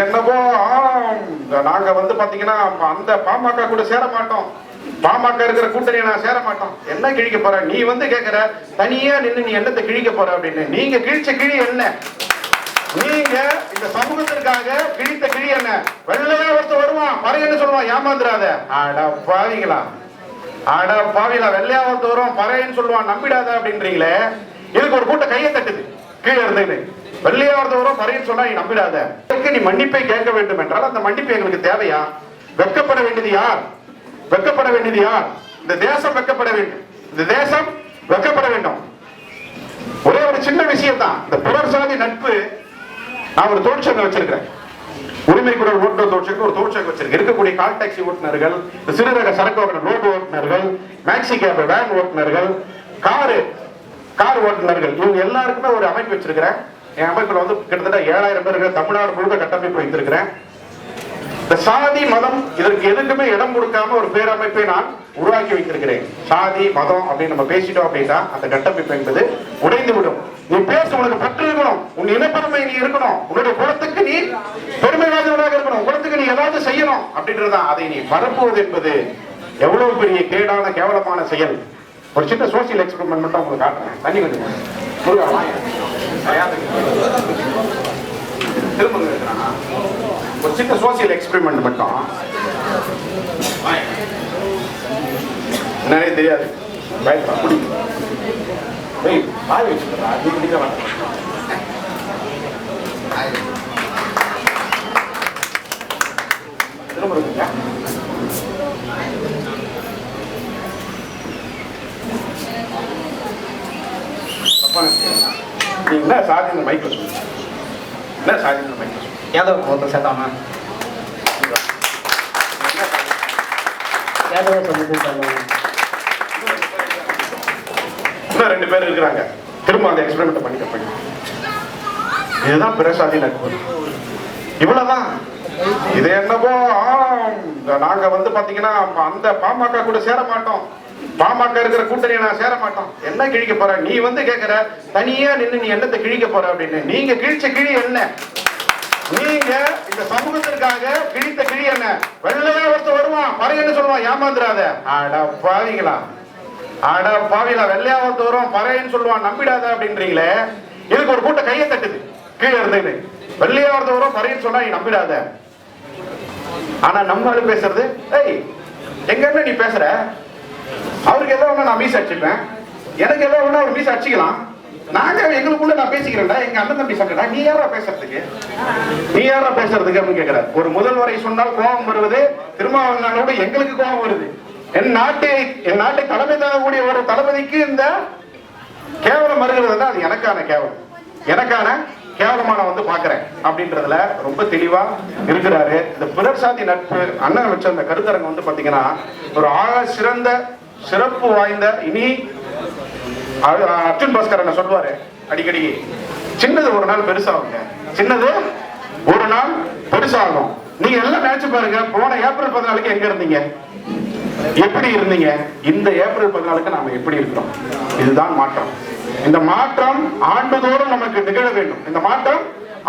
என்னவோ இந்த நாங்க வந்து பாத்தீங்கன்னா அந்த பாமக கூட சேர மாட்டோம். பாமக இருக்கிற கூட்டணி நான் சேர மாட்டோம். என்ன கிழிக்க போற? நீ வந்து கேக்குற தனியா நின்று நீ என்னத்தை கிழிக்க போற அப்படின்னு. நீங்க கிழிச்ச கிழி என்ன? நீங்க இந்த சமூகத்திற்காக கிழித்த கிழி என்ன? வெள்ளையா ஒருத்தர் வருவான். பறையன்னு சொல்லுவான்? ஏமாந்துடாத அட பாவிங்களா அட பாவிங்களா வெள்ளையா ஒருத்தர் வருவான். பறையன்னு சொல்லுவான். நம்பிடாத அப்படின்றீங்களே. இதுக்கு ஒரு கூட்டம் கையை தட்டுது. கீழே இருந்துன்னு வெள்ளையா ஒருத்தர் வரும் சொன்னா நீ நம்பிடாத. நீ மன்னிப்பை கேட்க வேண்டும் என்றால் அந்த மன்னிப்பு எங்களுக்கு தேவையா? வெட்கப்பட வேண்டியது யார்? வெட்கப்பட வேண்டியது யார்? இந்த தேசம் வெட்கப்பட வேண்டும். இந்த தேசம் வெட்கப்பட வேண்டும். ஒரே ஒரு சின்ன விஷயம் தான் இந்த புலர் சாதி நட்பு நான் ஒரு தொழிற்சங்கம் வச்சிருக்கிறேன். உரிமை குரல் ஓட்டுநர் தொழிற்சங்கம் ஒரு தொழிற்சங்கம் வச்சிருக்கேன். இருக்கக்கூடிய கால் டாக்ஸி ஓட்டுநர்கள் இந்த சிறுரக சரக்கு ஓட்டுநர் ரோடு ஓட்டுநர்கள் மேக்ஸி கேப் வேன் ஓட்டுநர்கள் காரு கார் ஓட்டுநர்கள் இவங்க எல்லாருக்குமே ஒரு அமைப்பு வச்சிருக்கிறேன். என் அமைப்புல வந்து கிட்டத்தட்ட ஏழாயிரம் பேருக்கு தமிழ்நாடு முழுக்க கட்டமைப்பு வைத்திருக்கிறேன். இந்த சாதி மதம் இதற்கு எதுக்குமே இடம் கொடுக்காம ஒரு பேரமைப்பை நான் உருவாக்கி வைத்திருக்கிறேன். சாதி மதம் அப்படின்னு நம்ம பேசிட்டோம் அப்படின்னா அந்த கட்டமைப்பு என்பது உடைந்து விடும் நீ பேச உனக்கு பற்று இருக்கணும். உன் இனப்பெருமை நீ இருக்கணும். உன்னுடைய குலத்துக்கு நீ பெருமை வாய்ந்தவனாக இருக்கணும். குலத்துக்கு நீ ஏதாவது செய்யணும் அப்படின்றதான் அதை நீ பரப்புவது என்பது எவ்வளவு பெரிய கேடான கேவலமான செயல். ஒரு சின்ன சோசியல் எக்ஸ்பெரிமெண்ட் மட்டும் உங்களுக்கு காட்டுறேன். தண்ணி கொஞ்சம் முருகா, வாங்க. திரும்ப இருக்கிறானா? ஒரு சின்ன சோசியல் எக்ஸ்பெரிமெண்ட் மட்டும். நிறைய தெரியாது. பயப்படா குடி. ஏய் வாய் வச்சுக்கிறா நீ குடிக்க வேண்டாம் நினைச்சுக்கிறீங்களா? நீ என்ன சாதி மைக்கில் சொல்லுங்க என்ன சாதி மைக்கில் சொல்லுங்க யாதவ் ஒருத்தர் சேர்த்தாமா. யாதவ இன்னும் ரெண்டு பேர் இருக்கிறாங்க. திரும்ப அந்த எக்ஸ்பெரிமெண்ட் பண்ணிக்க பண்ணி இதுதான் பிரசாதி நட்பு. இவ்வளவுதான். இது என்னவோ ஆ, நாங்க வந்து பாத்தீங்கன்னா அந்த பாமக கூட சேர மாட்டோம். பாமக இருக்கிற கூட்டணியை நான் சேர மாட்டோம். என்ன கிழிக்க போற? நீ வந்து கேக்குற தனியா நின்று நீ என்னத்தை கிழிக்க போற அப்படின்னு. நீங்க கிழிச்ச கிழி என்ன? நீங்க இந்த சமூகத்திற்காக கிழித்த கிழி என்ன? வெள்ளையா ஒருத்தர் வருவான். பறையன்னு சொல்லுவான்? ஏமாந்துடாத அட பாவிங்களா அட பாவிங்களா வெள்ளையா ஒருத்தர் வரும் பறையன்னு சொல்லுவான். நம்பிடாத அப்படின்றீங்களே. இதுக்கு ஒரு கூட்டம் கையை தட்டுது. கீழே இருந்துன்னு. வெள்ளையா ஒருத்தர் வரும் பறையன்னு சொன்னா நீ நம்பிடாத. ஆனா நம்ம ஆளு பேசுறது ஏய் எங்க நீ பேசுற? அவருக்கு எதோ ஒண்ணு நான் மீஸ் அடிச்சுப்பேன். எனக்கு எதோ ஒண்ணு அவர் மீஸ் அடிச்சுக்கலாம். நாங்க எங்களுக்குள்ள நான் பேசிக்கிறேன்டா எங்க அண்ணன் தம்பி சங்கடா நீ யாரா பேசுறதுக்கு? நீ யாரா பேசுறதுக்கு? அப்படின்னு கேக்குற ஒரு முதல்வரை சொன்னால் கோபம் வருவது திருமாவளவனோட எங்களுக்கு கோபம் வருது. என் நாட்டை என் நாட்டை தலைமை தாங்கக்கூடிய ஒரு தளபதிக்கு இந்த கேவலம் வருகிறது அது எனக்கான கேவலம். எனக்கான கேவலமா நான் வந்து பாக்குறேன் அப்படின்றதுல ரொம்ப தெளிவா இருக்கிறாரு. இந்த பிறர் சாதி நட்பு அண்ணன் வச்ச அந்த கருத்தரங்கம் வந்து பாத்தீங்கன்னா ஒரு ஆக சிறந்த சிறப்பு வாய்ந்த இனி அர்ஜுன் பாஸ்கர் என்ன சொல்லுவாரு? அடிக்கடி சின்னது ஒரு நாள் பெருசாகுங்க. சின்னது ஒரு நாள் பெருசாகும். நீங்க எல்லாம் நினைச்சு பாருங்க. போன ஏப்ரல் பதினாலுக்கு எங்க இருந்தீங்க? எப்படி இருந்தீங்க? இந்த ஏப்ரல் பதினாலுக்கு நாம எப்படி இருக்கிறோம்? இதுதான் மாற்றம். இந்த மாற்றம் ஆண்டுதோறும் நமக்கு நிகழ வேண்டும். இந்த மாற்றம்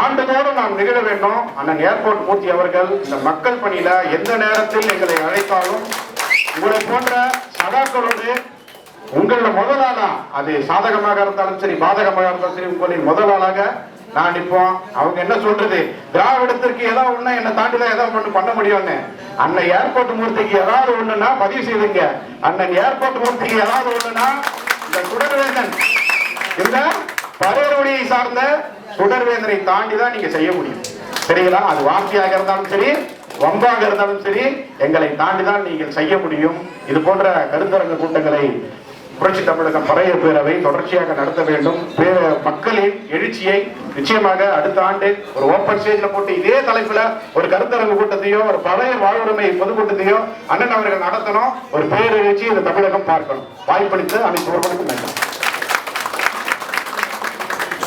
ஆண்டுதோறும் நாம் நிகழ வேண்டும். அண்ணன் ஏர்போர்ட் மூர்த்தி அவர்கள் இந்த மக்கள் பணியில எந்த நேரத்தில் எங்களை அழைத்தாலும் உங்களை போன்ற சகாக்களோடு உங்களோட முதல் ஆளா அது சாதகமாக இருந்தாலும் சரி பாதகமாக இருந்தாலும் சரி உங்களின் முதல் ஆளாக நான் நிற்போம். அவங்க என்ன சொல்றது? திராவிடத்திற்கு ஏதாவது ஒண்ணு என்ன தாண்டிதான் ஏதாவது ஒண்ணு பண்ண முடியும்னு. அண்ணன் ஏர்போர்ட் மூர்த்திக்கு ஏதாவது ஒண்ணுன்னா பதிவு செய்துங்க. அண்ணன் ஏர்போர்ட் மூர்த்திக்கு ஏதாவது ஒண்ணுன்னா இந்த சுடர்வேந்தன் இந்த பரையருடைய சார்ந்த சுடர்வேந்தரை தாண்டி தான் நீங்க செய்ய முடியும். சரிங்களா? அது வார்த்தையாக இருந்தாலும் சரி வம்பாக இருந்தாலும் சரி எங்களை தாண்டி தான் நீங்கள் செய்ய முடியும். இது போன்ற கருத்தரங்க கூட்டங்களை புரட்சி தமிழகம் பறைய பேரவை தொடர்ச்சியாக நடத்த வேண்டும். மக்களின் எழுச்சியை நிச்சயமாக அடுத்த ஆண்டு ஒரு ஓப்பன் ஸ்டேஜ்ல போட்டு இதே தலைப்புல ஒரு கருத்தரங்கு கூட்டத்தையோ ஒரு பழைய வாழ்வுரிமை பொதுக்கூட்டத்தையோ அண்ணன் அவர்கள் நடத்தணும். ஒரு பேரெழுச்சி இந்த தமிழகம் பார்க்கணும். வாய்ப்பளித்து அனைத்து ஒருவருக்கும் நன்றி.